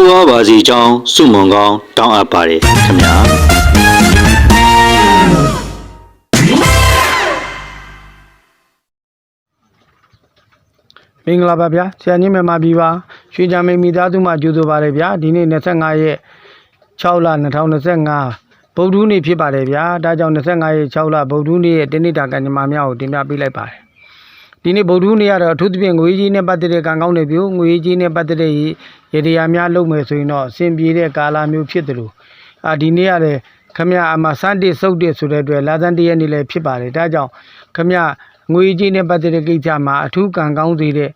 တိုးဝါပါစီကြောင်းစုမုံကောင်းတောင်းအပ်ပါတယ်ခင်ဗျာမင်္ဂလာပါဗျာဆရာကြီးမြန်မာပြည်ပါရွှေချမ်းမင်းမိသားစုမှကြိုဆိုပါရဗျာဒီနေ့25ရက်6လ2025ဗုဒ္ဓဟူးနေ့ဖြစ်ပါတယ်ဗျာဒါကြောင့်25ရက်6လဗုဒ္ဓဟူးနေ့ရဲ့တနေ့တာကံကြမ္မာများကိုတင်ပြပေးလိုက်ပါတယ်ဒီနေ့ဗုဒ္ဓဟူးနေ့ကတော့အထူးသဖြင့်ငွေကြီးနဲ့ပတ်သက်တဲ့ကံကောင်းတဲ့ပြုငွေကြီးနဲ့ပတ်သက်တဲ့ ရေဒီယာများလုပ်မယ်ဆိုရင်တော့အဆင်ပြေတဲ့ကာလမျိုးဖြစ်တယ်လို့အာဒီနေ့ရတယ်ခမရအမစန်းတစ်စုတ်တစ်ဆိုတဲ့အတွက်လာဇန်တရက်နေ့လည်းဖြစ်ပါတယ်ဒါကြောင့်ခမရငွေကြီးနဲ့ပတ်သက်တဲ့ကိစ္စမှာအထူးကံကောင်းစေတဲ့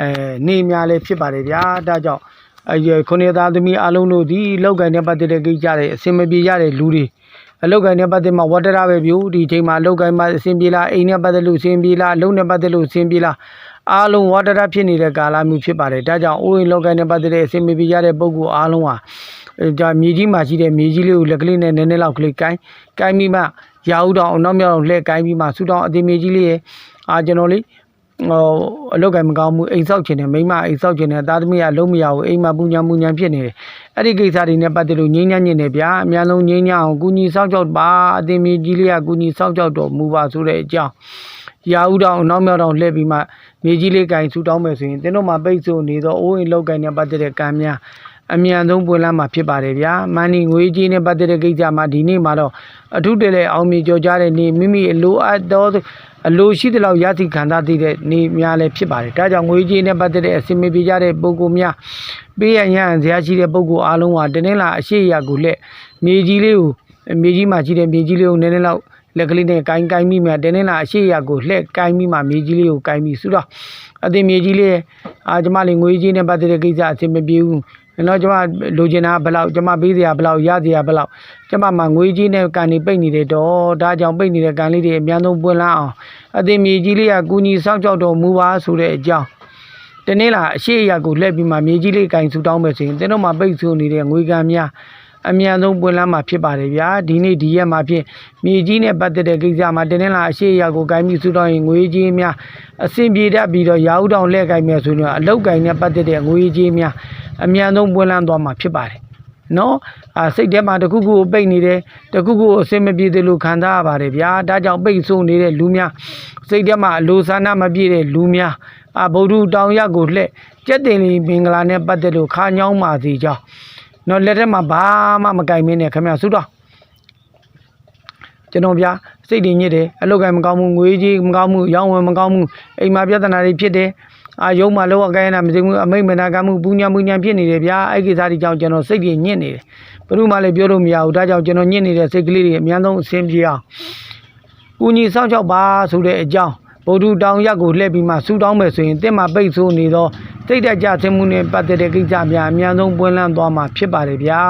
အဲနေများလည်းဖြစ်ပါတယ်ဗျာဒါကြောင့်အဲခုနှစ်သားသမီးအလုံးတို့ဒီလောက်ကန်နဲ့ပတ်သက်တဲ့ကိစ္စတွေအစင်မပြေရတဲ့လူတွေအလောက်ကန်နဲ့ပတ်သက်မှာဝတ္တရပဲပြူဒီချိန်မှာအလောက်ကန်မှာအစင်ပြေလားအိမ်နဲ့ပတ်သက်လို့အစင်ပြေလားအလုံးနဲ့ပတ်သက်လို့အစင်ပြေလား အားလုံးဝတ္တရဖြစ်နေတဲ့ကာလမျိုးဖြစ်ပါတယ်ဒါကြောင့်အိုးရင်လောက်ကန်နဲ့ပတ်သက်တဲ့အစင်မပြေရတဲ့ပုံကူအားလုံးဟာအဲဒါမြေကြီးမှာရှိတဲ့မြေကြီးလေးကိုလက်ကလေးနဲ့နည်းနည်းလောက်ကလေးကိုင်းကိုင်းပြီးမှရာဟုတောင်အနောက်မြောက်လှည့်ကိုင်းပြီးမှဆူတောင်အသေးမြေကြီးလေးရဲ့အာကျွန်တော်လေးဟိုအလုတ်ကံမကောင်းဘူးအိမ်ဆောက်ခြင်းနဲ့မိန်းမအိမ်ဆောက်ခြင်းနဲ့သားသမီးကလုံးမရဘူးအိမ်မှာပူညာပူညာဖြစ်နေတယ်အဲ့ဒီကိစ္စတွေနဲ့ပတ်သက်လို့ငြိမ်းချမ်းညင်နေဗျာအများဆုံးငြိမ်းချမ်းအောင်ကုညီဆောက်ကြောက်ပါအသင်မြေကြီးလေးကကုညီဆောက်ကြောက်တော်မူပါဆိုတဲ့အကြောင်းရာဥတောင်နောက်မြောက်တောင်လှည့်ပြီးမှ မြေကြီးလေးကင်ဆူတောင်းမယ်ဆိုရင်သင်တို့မှာပိတ်ဆို့နေသောအိုးအိမ်လောက်ကင်နဲ့ပတ်သက်တဲ့ကံများအမြန်ဆုံးပွင့်လန်းမှာဖြစ်ပါတယ်ဗျာမန်နီငွေကြီးနဲ့ပတ်သက်တဲ့ကိစ္စမှာဒီနေ့မှာတော့အထူးတလဲအောင်မြေကြော်ကြားတဲ့နေ့မိမိအလိုအပ်သောအလိုရှိတဲ့လောက်ရသည့်ခံစားသိတဲ့နေများလည်းဖြစ်ပါတယ်ဒါကြောင့်ငွေကြေးနဲ့ပတ်သက်တဲ့အစီအမံပြကြတဲ့ပုံကူများပေးရရန်ဇရာရှိတဲ့ပုံကူအားလုံးဟာတင်းနှင်းလာအရှိရကူလက်မြေကြီးလေးကိုမြေကြီးမှာရှိတဲ့မြေကြီးလေးကိုနည်းနည်းလောက် လက်ကလေးနဲ့ကိုင်းကိုင်းပြီးမှတင်းနှင်းလာအရှိရကိုလှက်ကိုင်းပြီးမှမြေကြီးလေးကိုကိုင်းပြီးဆိုတော့အသိမြေကြီးလေးအာကျမလေးငွေကြေးနဲ့ပတ်သက်တဲ့ကိစ္စအစီအမံပြေဘူးနော်ကျမလိုချင်တာဘယ်လောက်ကျမပေးစရာဘယ်လောက်ရစရာဘယ်လောက်ကျမမှာငွေကြီးနဲ့ကန်နေပိတ်နေတယ်တော့ဒါကြောင့်ပိတ်နေတဲ့ကန်လေးတွေအများဆုံးပွင့်လာအောင်အသိမြေကြီးလေးကကူညီစောင့်ကြောက်တော်မူပါဆိုတဲ့အကြောင်းတနေ့လာအရှိအရာကိုလှည့်ပြီးမှမြေကြီးလေးကင်ဆူတောင်းမယ်ဆိုရင်တင်းတို့မှာပိတ်ဆို့နေတဲ့ငွေကံများ အမြန်ဆုံးပွင့်လန်းမှာဖြစ်ပါတယ်ဗျာဒီနေ့ဒီရက်မှာဖြင့်မြေကြီးနဲ့ပတ်သက်တဲ့ကိစ္စမှာတင်းတင်းလာအရှိအရာကိုကင်ပြီးဆူတောင်းရင်ငွေကြီးများအဆင်ပြေတတ်ပြီးတော့ရာဟုတောင်လှည့်ကင်မယ်ဆိုရင်တော့အလောက်ကင်နဲ့ပတ်သက်တဲ့ငွေကြီးများအမြန်ဆုံးပွင့်လန်းသွားမှာဖြစ်ပါတယ်နော်အာစိတ်ထဲမှာတစ်ခုခုကိုပိတ်နေတယ်တစ်ခုခုကိုအစင်မပြေသေးလို့ခံစားရပါတယ်ဗျာဒါကြောင့်ပိတ်ဆို့နေတဲ့လူများစိတ်ထဲမှာအလိုဆန္ဒမပြည့်တဲ့လူများအာဗုဒ္ဓတောင်ရက်ကိုလှည့်ကြက်တင်လီမင်္ဂလာနဲ့ပတ်သက်လို့ခါညောင်းပါစီကြောင်း နော်လက်ထက်မှာဘာမှမကင်မင်းနဲ့ခင်ဗျာဆုတော့ကျွန်တော်ဗျာစိတ်တွေညစ်တယ်အလုတ်ကံမကောင်းဘူးငွေကြီးမကောင်းဘူးရောင်းဝယ်မကောင်းဘူးအိမ်မှာပြဿနာတွေဖြစ်တယ်အာယုံမှာလောကကိုင်းနာမသိဘူးအမိတ်မနာကမှုပူညာပူညာဖြစ်နေတယ်ဗျာအဲ့ဒီကိစ္စတွေကြောင့်ကျွန်တော်စိတ်တွေညစ်နေတယ်ဘယ်သူမှလည်းပြောလို့မရဘူးဒါကြောင့်ကျွန်တော်ညစ်နေတဲ့စိတ်ကလေးတွေအများဆုံးအဆင်ပြေအောင်ကူညီစောင့်ရှောက်ပါဆိုတဲ့အကြောင်းဗုဒ္ဓတောင်ရက်ကိုလှည့်ပြီးမှဆူတောင်းမယ်ဆိုရင်တင့်မှာပိတ်ဆိုးနေသော စိတ်တက်ကြဆင်းမှုနဲ့ပတ်သက်တဲ့ကိစ္စများအများဆုံးပွင့်လန်းသွားမှာဖြစ်ပါတယ်ဗျာ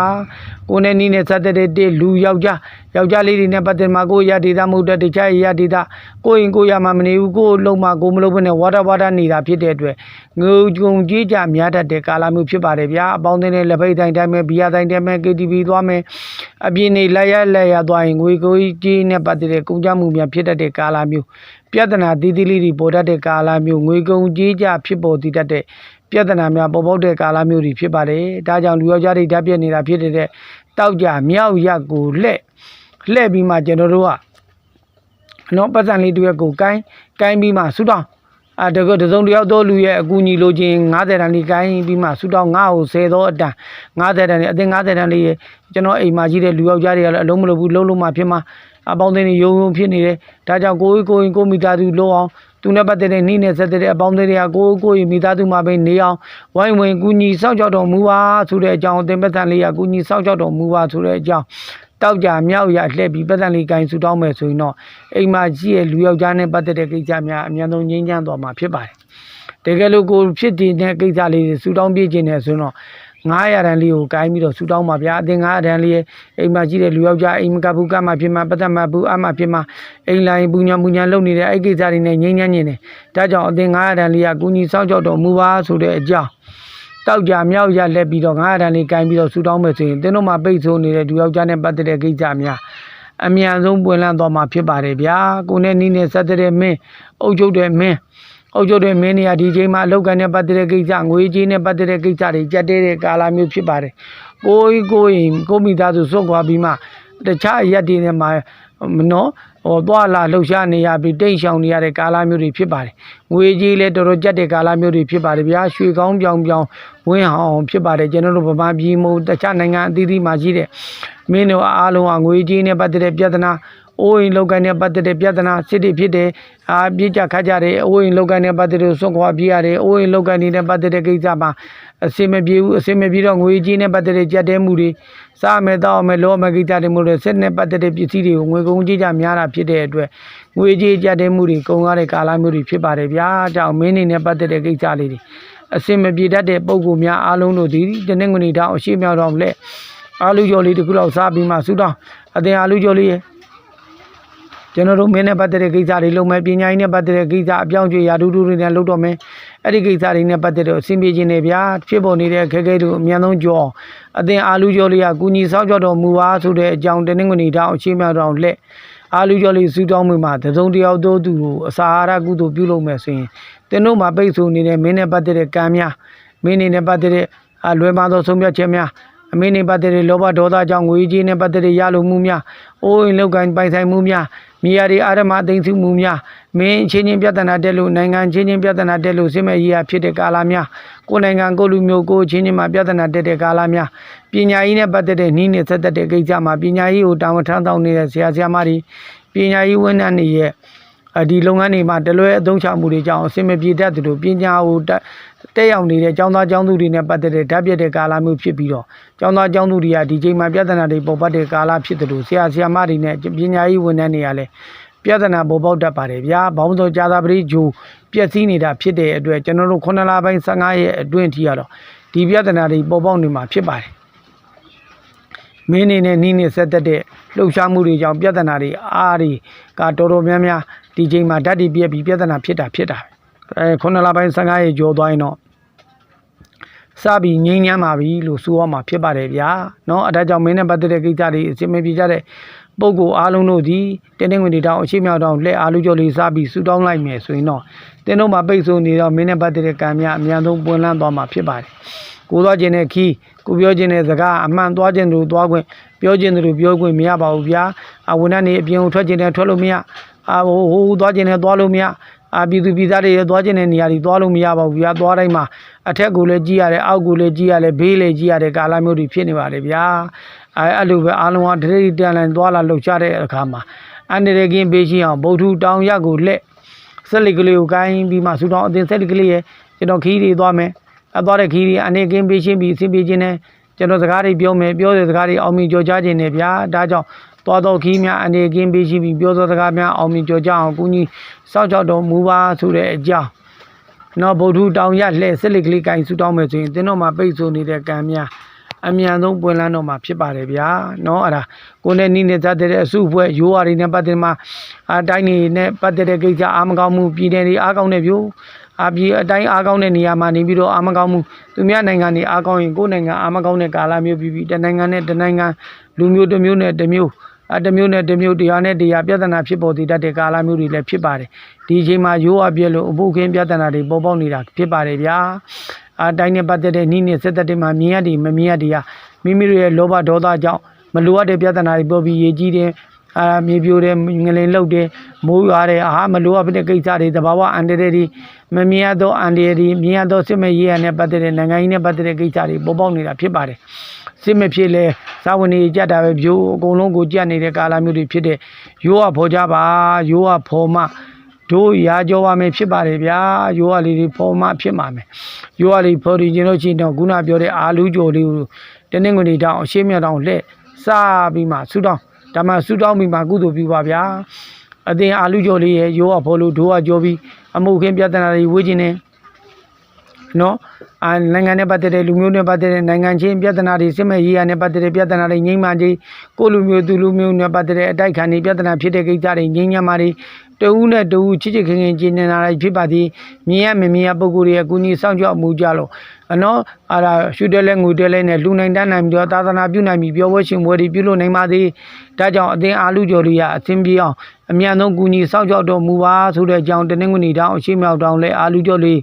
ကိုယ်နဲ့နီးနဲ့ဆက်တဲ့တဲ့လူယောက်ျားယောက်ျားလေးတွေနဲ့ပတ်သက်မှာကိုယ်ရဒေသမဟုတ်တဲ့တခြားရဒေသကိုယ်ရင်ကိုယ်ရမှာမနေဘူးကိုယ်လုံးမှာကိုယ်မလုံးဘဲနဲ့ဝါဒဝါဒနေတာဖြစ်တဲ့အတွက်ငုံကြုံကြီးကြများတတ်တဲ့ကာလမျိုးဖြစ်ပါတယ်ဗျာအပေါင်းအသင်းနဲ့လက်ဖိတ်တိုင်းတိုင်းမဲ့ဘီယာတိုင်းတိုင်းမဲ့ KTV သွားမယ်အပြင်းနေလက်ရလက်ရသွားရင်ငွေကိုကြီးနဲ့ပတ်သက်တဲ့ကုန်ကြမှုများဖြစ်တတ်တဲ့ကာလမျိုးပြဿနာတီးတီးလေးတွေပေါ်တတ်တဲ့ကာလမျိုးငွေကုန်ကြီးကြဖြစ်ပေါ်တည်တတ်တဲ့ပြဿနာများပေါ်ပေါက်တဲ့ကာလမျိုးတွေဖြစ်ပါတယ်ဒါကြောင့်လူယောက်ျားတွေဓာတ်ပြက်နေတာဖြစ်တဲ့တောက်ကြမြောက်ရက်ကိုလှဲ့လှဲ့ပြီးမှကျွန်တော်တို့ကနော်ပတ်စံလေးတစ်ရက်ကိုကိုင်းကိုင်းပြီးမှဆူတောင်းအာတကတစုံတစ်ယောက်သောလူရဲ့အကူအညီလိုချင်90တန်လေးကိုင်းပြီးမှဆူတောင်းငါ့ကို10သောအတန်90တန်လေးအသင်90တန်လေးရဲ့ကျွန်တော်အိမ်မှာရှိတဲ့လူယောက်ျားတွေကလည်းအလုံးမလုပ်ဘူးလုံးလုံးမှဖြစ်မှာအပေါင်းအသင်းတွေယုံယုံဖြစ်နေတယ်ဒါကြောင့်ကိုယ်ကိုယ်ကိုမိသားစုလုံးအောင် သူနဲ့ပတ်သက်တဲ့နှိနဲ့ဆက်တဲ့အပေါင်းအသင်းတွေကကိုယ်ကိုယ်မိသားစုမှာပဲနေအောင်ဝိုင်းဝင်ကူညီစောင့်ကြောက်တော်မူပါဆိုတဲ့အကြောင်းအသင်ပတ်သက်လေးကကူညီစောင့်ကြောက်တော်မူပါဆိုတဲ့အကြောင်းတောက်ကြမြောက်ရလှည့်ပြီးပတ်သက်လေးကိုင်းဆူတောင်းမယ်ဆိုရင်တော့အိမ်မှာကြီးရဲ့လူယောက်ျားနဲ့ပတ်သက်တဲ့ကိစ္စများအများဆုံးငြိမ်းချမ်းသွားမှာဖြစ်ပါတယ်။တကယ်လို့ကိုဖြစ်တည်တဲ့ကိစ္စလေးတွေဆူတောင်းပြခြင်းနဲ့ဆိုရင်တော့ 900တန်လေးကိုကိုင်းပြီးတော့ဆူတောင်းပါဗျာအသင်900တန်လေးရဲ့အိမ်မှာကြီးတဲ့လူယောက်ျားအိမ်မကဘူးကမှဖြစ်မှာပတ်သက်မှာဘူးအမှဖြစ်မှာအိမ်လိုင်းပူညာပူညာလုပ်နေတဲ့အဲ့ကိစ္စတွေနဲ့ငြိမ်းချမ်းခြင်းနဲ့ဒါကြောင့်အသင်900တန်လေးကကူညီစောင့်ကြောက်တော်မူပါဆိုတဲ့အကြောင်းတောက်ကြမြောက်ရလက်ပြီးတော့900တန်းလေးကင်ပြီးတော့ဆူတောင်းမယ်ဆိုရင်တင်းတို့မှာပိတ်ဆိုးနေတဲ့ဒူယောက်ျားနဲ့ပတ်သက်တဲ့ကိစ္စများအမြန်ဆုံးပွင့်လန်းသွားမှာဖြစ်ပါတယ်ဗျာကိုနဲ့နီးနဲ့ဆက်တဲ့မင်းအုပ်ချုပ်တဲ့မင်း အုပ်ချုပ်တဲ့မင်းနေရာဒီချိန်မှာအလောက်ကန်နဲ့ပတ်သက်တဲ့ကိစ္စငွေကြေးနဲ့ပတ်သက်တဲ့ကိစ္စတွေကြက်တဲ့ကာလမျိုးဖြစ်ပါတယ်ကိုကြီးကိုရင်ကိုမိသားစုစွန့်ခွာပြီးမှတခြားအရက်တွေနဲ့မှမနော်ဟောသွားလာလှုပ်ရှားနေရပြီးတိတ်ရှောင်နေရတဲ့ကာလမျိုးတွေဖြစ်ပါတယ်ငွေကြီးလည်းတော်တော်ကြက်တဲ့ကာလမျိုးတွေဖြစ်ပါတယ်ဗျာရွှေကောင်းပြောင်ပြောင်ဝင်းဟောင်ဖြစ်ပါတယ်ကျွန်တော်တို့ဗမာပြည်မို့တခြားနိုင်ငံအသီးသီးမှာရှိတဲ့မင်းတို့အားလုံးကငွေကြီးနဲ့ပတ်သက်တဲ့ပြဿနာ အိုးအိမ်လောက်ကန်နဲ့ပတ်သက်တဲ့ပြဿနာစစ်တွေဖြစ်တယ်အာပြစ်ကြခတ်ကြတယ်အိုးအိမ်လောက်ကန်နဲ့ပတ်သက်တဲ့ဆွန့်ခွာပြရတယ်အိုးအိမ်လောက်ကန်နဲ့ပတ်သက်တဲ့ကိစ္စမှာအစင်မပြေဘူးအစင်မပြေတော့ငွေကြီးနဲ့ပတ်သက်တဲ့ကြက်တဲမှုတွေစားမယ်တောက်မယ်လောမယ်ကိစ္စတွေမို့လို့စစ်နဲ့ပတ်သက်တဲ့ပစ္စည်းတွေကိုငွေကုန်ကြေးကြများတာဖြစ်တဲ့အတွက်ငွေကြေးကြက်တဲမှုတွေကုန်ကားတဲ့ကာလမျိုးတွေဖြစ်ပါတယ်ဗျာကြောင့်မင်းနေနဲ့ပတ်သက်တဲ့ကိစ္စလေးတွေအစင်မပြေတတ်တဲ့ပုံကူများအားလုံးတို့ဒီတနင်္ဂနွေတောင်အရှိမြောက်တော်လက်အာလူကျော်လေးတစ်ခုလောက်စားပြီးမှဆူတောင်းအတင်အာလူကျော်လေးရဲ့ ကျွန်တော်တို့မင်းနဲ့ပတ်သက်တဲ့ကိစ္စတွေလုပ်မယ်ပညာရေးနဲ့ပတ်သက်တဲ့ကိစ္စအပြောင်းအရွှေ့ရာထူးထူးတွေနဲ့လုပ်တော့မယ်အဲ့ဒီကိစ္စတွေနဲ့ပတ်သက်တော့အဆင်ပြေခြင်းနဲ့ဗျာဖြစ်ပေါ်နေတဲ့ခက်ခဲတို့အမြန်ဆုံးကြောအောင်အသင်အာလူကျော်လေးကကုညီဆောက်ကြောက်တော်မူပါဆိုတဲ့အကြောင်းတနင်္ဂနွေတောင်အချိန်မြောက်တောင်လက်အာလူကျော်လေးစူးတောင်းမှုမှာတစုံတစ်ယောက်သောသူကိုအစာအာဟာရကုသိုလ်ပြုလုပ်မယ်ဆိုရင်တင်းတို့မှာပိတ်ဆို့နေတဲ့မင်းနဲ့ပတ်သက်တဲ့ကံများမင်းနေနဲ့ပတ်သက်တဲ့အလွယ်မှားသောဆုံးဖြတ်ချက်များအမင်းနေပတ်သက်တဲ့လောဘဒေါသကြောင့်ငွေကြီးနဲ့ပတ်သက်တဲ့ရလိုမှုများအိုးအိမ်လောက်ကန်ပိုင်ဆိုင်မှုများ မြေယာတွေအာရမအသိမ်းစုမှုများမင်းချင်းချင်းပြဿနာတက်လို့နိုင်ငံချင်းချင်းပြဿနာတက်လို့စစ်မဲ့ရေးရဖြစ်တဲ့ကာလများကိုယ်နိုင်ငံကိုယ်လူမျိုးကိုယ်ချင်းချင်းမှာပြဿနာတက်တဲ့ကာလများပညာရေးနဲ့ပတ်သက်တဲ့နှီးနဲ့ဆက်သက်တဲ့ကိစ္စမှာပညာရေးကိုတာဝန်ထမ်းဆောင်နေတဲ့ဆရာဆရာမတွေပညာရေးဝန်ထမ်းတွေရဲ့အဒီလုပ်ငန်းတွေမှာတလွဲအသုံးချမှုတွေကြောင့်အစင်မပြေတတ်တယ်လို့ပညာကို တက်ရောက်နေတဲ့ကျောင်းသားကျောင်းသူတွေနဲ့ပတ်သက်တဲ့ဓာတ်ပြတဲ့ကာလမျိုးဖြစ်ပြီးတော့ကျောင်းသားကျောင်းသူတွေကဒီချိန်မှာပြဿနာတွေပေါ်ပတ်တဲ့ကာလဖြစ်တယ်လို့ဆရာဆရာမတွေနဲ့ပညာရေးဝန်ထမ်းတွေကလည်းပြဿနာပေါ်ပေါက်တတ်ပါတယ်ဗျာ။ဘောင်းသောကြာသာပတိဂျိုပျက်စီးနေတာဖြစ်တဲ့အတွက်ကျွန်တော်တို့9လပိုင်း15ရက်အတွင်းထိကတော့ဒီပြဿနာတွေပေါ်ပေါက်နေမှာဖြစ်ပါတယ်။မင်းနေနဲ့နီးနေဆက်သက်တဲ့လှုပ်ရှားမှုတွေကြောင့်ပြဿနာတွေအားတွေကတော်တော်များများဒီချိန်မှာဓာတ်တွေပြက်ပြီးပြဿနာဖြစ်တာဖြစ်တာ။အဲ9လပိုင်း15ရက်ကျော်သွားရင်တော့ စပြီးငြိမ်းချမ်းပါပြီလို့ဆိုရမှာဖြစ်ပါတယ်ဗျာเนาะအဲဒါကြောင့်မင်းနဲ့ပတ်သက်တဲ့ကိစ္စတွေအစီအမံပြကြတဲ့ပုံကိုအားလုံးတို့ဒီတင်းတင်းဝင်တွေတောင်အရှိမြောက်တောင်လက်အားလူကြော်လေးစပြီးဆူတောင်းလိုက်မယ်ဆိုရင်တော့တင်းတို့မှာပိတ်ဆို့နေတော့မင်းနဲ့ပတ်သက်တဲ့ကံများအများဆုံးပွင့်လန်းသွားမှာဖြစ်ပါတယ် ကိုသွားခြင်းတဲ့ခီးကိုပြောခြင်းတဲ့စကားအမှန်သွားခြင်းတို့သွားခွင့်ပြောခြင်းတို့ပြောခွင့်မရပါဘူးဗျာအဝန်ထမ်းနေအပြင်ကိုထွက်ခြင်းနဲ့ထွက်လို့မရအာဟိုဟိုသွားခြင်းနဲ့သွားလို့မရ အာပြည်သူပြည်သားတွေသွားခြင်းတဲ့နေရာတွေသွားလို့မရပါဘူးဗျာသွားတိုင်းမှာအထက်ကိုလည်းကြည့်ရတယ်အောက်ကိုလည်းကြည့်ရတယ်ဘေးလည်းကြည့်ရတဲ့ကာလမျိုးတွေဖြစ်နေပါလေဗျာအဲအဲ့လိုပဲအားလုံးကတတိတန်လန်သွားလာလှုပ်ရှားတဲ့အခါမှာအန္တရာယ်ကင်းပေးခြင်းအောင်ဗုဒ္ဓတောင်ရက်ကိုလက်ဆက်လီကလေးကိုကိုင်းပြီးမှဆူတောင်းအတင်ဆက်လီကလေးရဲ့ကျွန်တော်ခီးတွေသွားမယ်အသွားတဲ့ခီးတွေအနေကင်းပေးရှင်းပြီးအဆင်ပြေခြင်းနဲ့ကျွန်တော်စကားတွေပြောမယ်ပြောတဲ့စကားတွေအောင်မြင်ကြော်ကြားခြင်းနဲ့ဗျာဒါကြောင့် သွားတော့ခီးများအနေကင်းပေးရှင်းပြီးပြောသောစကားများအောင်မြင်ကြော်ကြားအောင်ကုညီစောင့်ကြောက်တော်မူပါဆိုတဲ့အကြောင်းနော်ဗုဒ္ဓတောင်ရလှဲ့စစ်လိကလေးကင်ဆူတောင်းမယ်ဆိုရင်သင်တို့မှာပိတ်ဆို့နေတဲ့ကံများအမြန်ဆုံးပွင့်လန်းတော့မှာဖြစ်ပါတယ်ဗျာနော်အဲ့ဒါကိုယ်နဲ့နိနေသတဲ့အစုအဖွဲ့ရိုးရာတွေနဲ့ပတ်သက်မှာအတိုင်းနေနဲ့ပတ်သက်တဲ့ကိစ္စအာမကောင်းမှုပြည်နယ်တွေအားကောင်းတဲ့မျိုးအပြည်အတိုင်းအားကောင်းတဲ့နေရာမှာနေပြီးတော့အာမကောင်းမှုသူများနိုင်ငံတွေအားကောင်းရင်ကိုယ့်နိုင်ငံအာမကောင်းတဲ့ကာလမျိုးပြီးပြီးတနိုင်ငံနဲ့တနိုင်ငံလူမျိုးတစ်မျိုးနဲ့တစ်မျိုး အတစ်မျိုးနဲ့တစ်မျိုးတရားနဲ့တရားပြဿနာဖြစ်ပေါ်တည်တတ်တဲ့ကာလမျိုးတွေလည်းဖြစ်ပါတယ်ဒီအချိန်မှာရိုးအပြည့်လို့အဖို့ခင်းပြဿနာတွေပေါ်ပေါက်နေတာဖြစ်ပါတယ်ဗျာအတိုင်းနဲ့ပတ်သက်တဲ့နိနဲ့စက်သက်တွေမှာမြင်ရတယ်မမြင်ရတရားမိမိတို့ရဲ့လောဘဒေါသကြောင့်မလိုအပ်တဲ့ပြဿနာတွေပေါ်ပြီးရေးကြီးတဲ့အာမြေပြိုတယ်ငလင်လှုပ်တယ်မိုးရွာတယ်အာမလိုအပ်တဲ့ကိစ္စတွေတဘာဝအန်တရတွေမမြင်ရသောအန်တရတွေမြင်ရသောစစ်မဲ့ရေးရနဲ့ပတ်သက်တဲ့နိုင်ငံရေးနဲ့ပတ်သက်တဲ့ကိစ္စတွေပေါ်ပေါက်နေတာဖြစ်ပါတယ် စစ်မဖြစ်လဲစာဝန်ကြီးကြက်တာပဲပြိုးအကုန်လုံးကိုကြက်နေတဲ့ကာလမျိုးတွေဖြစ်တဲ့ရိုးကဖော်ကြပါရိုးကဖော်မှတို့ရာကြောပါမယ်ဖြစ်ပါတယ်ဗျာရိုးကလေးတွေဖော်မှဖြစ်မှာမယ်ရိုးကလေးဖော်ရင်တော့ချင်းတော့ခုနပြောတဲ့အာလူးကြော်လေးကိုတနင်္ဂနွေတောင်အရှိမြတ်တောင်လှည့်စားပြီးမှဆူတောင်းဒါမှဆူတောင်းပြီးမှကုသိုလ်ပြုပါဗျာအသင်အာလူးကြော်လေးရဲ့ရိုးကဖော်လို့တို့ကကြောပြီးအမှုခင်းပြဿနာတွေဝေးခြင်းနဲ့ နော်အာနိုင်ငံနဲ့ပတ်သက်တဲ့လူမျိုးနဲ့ပတ်သက်တဲ့နိုင်ငံချင်းပြဿနာတွေစစ်မဲ့ရေးရနဲ့ပတ်သက်တဲ့ပြဿနာတွေငြိမ်းမှကြီးကိုယ့်လူမျိုးသူလူမျိုးနဲ့ပတ်သက်တဲ့အတိုက်ခံတွေပြဿနာဖြစ်တဲ့ကိစ္စတွေငြိမ်းချမ်းမှတွေ တဦးနဲ့တဦးချစ်ချစ်ခင်ခင်ကျင်းနေတာတွေဖြစ်ပါသည်မြင်ရမမြင်ရပုံကိုယ်တွေအကူအညီစောင့်ကြောက်မှုကြလို့အနော်အာဒါရှူတဲလဲငွေတဲလဲနဲ့လူနိုင်တန်းနိုင်ပြီးတော့သာသနာပြုနိုင်ပြီးပြောပွဲရှင်ပွဲတွေပြုလို့နိုင်ပါသည်ဒါကြောင့်အသင်းအားလူကျော်တွေကအသင်းပြေအောင်အမြန်ဆုံးကူညီစောင့်ကြောက်တော်မူပါဆိုတဲ့အကြောင်းတနင်္ဂနွေတောင်အရှိမြောက်တောင်လဲအားလူကျော်လေး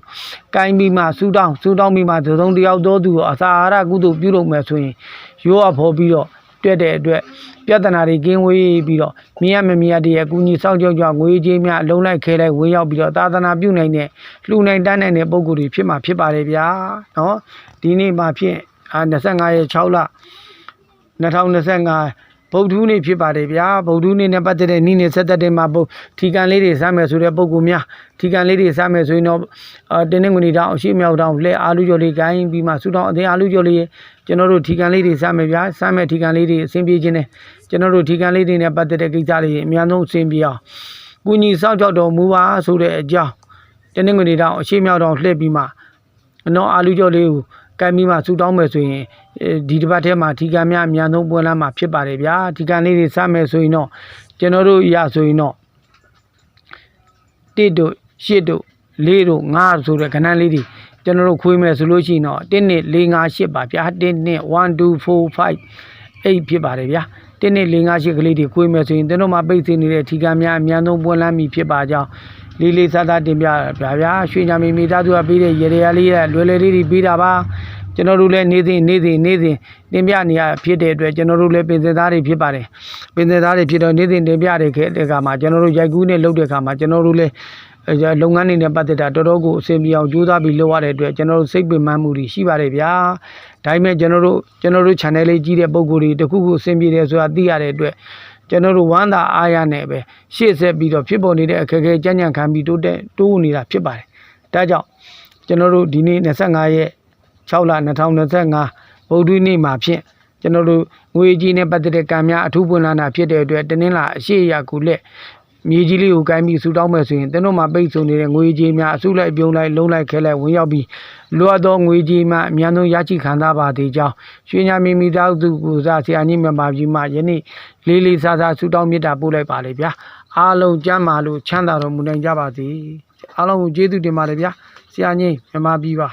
ကိုင်းပြီးမှစူတောင်းစူတောင်းပြီးမှသုံးတယောက်သောသူကိုအစာအာဟာရကုသိုလ်ပြုလုပ်မယ်ဆိုရင်ရိုးအဖော်ပြီးတော့တွေ့တဲ့အတွက် ပြဿနာတွေကင်းဝေးပြီးတော့မြင်ရမမြင်ရတဲ့အကူအညီစောင့်ကြောက်ကြောင့်ငွေကြေးများအလုံးလိုက်ခဲလိုက်ဝင်ရောက်ပြီးတော့သာသနာပြုနိုင်တဲ့လှူနိုင်တန်းနိုင်တဲ့ပုံကိုယ်တွေဖြစ်မှာဖြစ်ပါတယ်ဗျာနော်ဒီနေ့မှဖြင့်အာ25ရက်6လ2025 ဗုဒ္ဓဟူးနေ့ဖြစ်ပါတယ်ဗျာဗုဒ္ဓဟူးနေ့နဲ့ပတ်သက်တဲ့နေ့နေ့ဆက်သက်တဲ့မှာပုတ်ထီကန်လေးတွေစမ်းမယ်ဆိုတဲ့ပုံကူများထီကန်လေးတွေစမ်းမယ်ဆိုရင်တော့အာတင်းနေငွေနေတောင်အရှိမြောက်တောင်လက်အာလူကျော်လေးကိုင်းပြီးမှဆူတောင်းအသေးအာလူကျော်လေးရဲ့ကျွန်တော်တို့ထီကန်လေးတွေစမ်းမယ်ဗျာစမ်းမယ်ထီကန်လေးတွေအဆင်ပြေခြင်းနဲ့ကျွန်တော်တို့ထီကန်လေးတွေနဲ့ပတ်သက်တဲ့ကိစ္စတွေအများဆုံးအဆင်ပြေအောင်ကုညီစောင့်ကြောက်တော်မူပါဆိုတဲ့အကြောင်းတင်းနေငွေနေတောင်အရှိမြောက်တောင်လှည့်ပြီးမှအနော်အာလူကျော်လေးကို ကမ်းပြီးမှဆူတောင်းမယ်ဆိုရင်အဲဒီတစ်ပတ်ထဲမှာဒီကံများအများဆုံးပွင့်လာမှာဖြစ်ပါတယ်ဗျာဒီကံလေးတွေစမယ်ဆိုရင်တော့ကျွန်တော်တို့ရဆိုရင်တော့တစ်တို့ရှစ်တို့လေးတို့ငါးဆိုတဲ့ခဏလေးတွေကျွန်တော်တို့ခွေးမယ်ဆိုလို့ရှိရင်တော့1နှစ်4 5 8ပါဗျာ1နှစ်1 2 4 5 8ဖြစ်ပါတယ်ဗျာ 1နှစ်4 5 8ကလေးတွေခွေးမယ်ဆိုရင်ကျွန်တော်မှပိတ်စင်နေတဲ့ဒီကံများအများဆုံးပွင့်လာမည်ဖြစ်ပါကြောင်းလေးလေးစားစားတင်ပြပါဗျာရွှေညမီမိသားစုကပေးတဲ့ရေရလေးရလွယ်လွယ်လေးတွေပေးတာပါကျွန်တော်တို့လည်းနေ့စဉ်နေ့စဉ်နေ့စဉ်တင်ပြနေရဖြစ်တဲ့အတွက်ကျွန်တော်တို့လည်းပင်စင်သားတွေဖြစ်ပါတယ်ပင်စင်သားတွေဖြစ်တော့နေ့စဉ်တင်ပြတဲ့ခဲ့တဲ့အခါမှာကျွန်တော်တို့ရိုက်ကူးနဲ့လုပ်တဲ့အခါမှာကျွန်တော်တို့လည်းအဲ လုပ်ငန်းတွေနဲ့ပတ်သက်တာတော်တော်ကိုအဆင်ပြေအောင်ကြိုးစားပြီးလုပ်ရတဲ့အတွက်ကျွန်တော်တို့စိတ်ပင်ပန်းမှုတွေရှိပါတယ်ဗျာဒါပေမဲ့ကျွန်တော်တို့ကျွန်တော်တို့ channel လေးကြီးတဲ့ပုံကိုယ်တွေတခုခုအဆင်ပြေတယ်ဆိုတာသိရတဲ့အတွက်ကျွန်တော်တို့ဝမ်းသာအားရနဲ့ပဲရှေ့ဆက်ပြီးတော့ဖြစ်ပေါ်နေတဲ့အခက်အခဲကြံ့ကြံ့ခံပြီးတိုးတက်တိုးနေတာဖြစ်ပါတယ်။ဒါကြောင့်ကျွန်တော်တို့ဒီနေ့25ရက်6လ2025ဗုဒ္ဓနေ့မှာဖြင့်ကျွန်တော်တို့ငွေကြီးနဲ့ပတ်သက်တဲ့ကံများအထူးပွင့်လာတာဖြစ်တဲ့အတွက်တနင်္လာအရှိရကူလက် မြေကြီးလေးကိုကိုင်းပြီးဆူတောင်းမယ်ဆိုရင်တနုံမှာပိတ်ဆိုနေတဲ့ငွေကြီးများအစုလိုက်ပြုံလိုက်လုံးလိုက်ခဲလိုက်ဝင်ရောက်ပြီးလွတ်သောငွေကြီးမှအများဆုံးရရှိခံစားပါသေးကြောင်းရွှေညာမီမိသားစုကိုစားဆရာကြီးမြန်မာပြည်မှယနေ့လေးလေးစားစားဆူတောင်းမေတ္တာပို့လိုက်ပါလေဗျာအားလုံးကျမ်းမာလို့ချမ်းသာတော်မူနိုင်ကြပါစေအားလုံးကိုကျေးဇူးတင်ပါတယ်ဗျာဆရာကြီးမြန်မာပြည်ပါ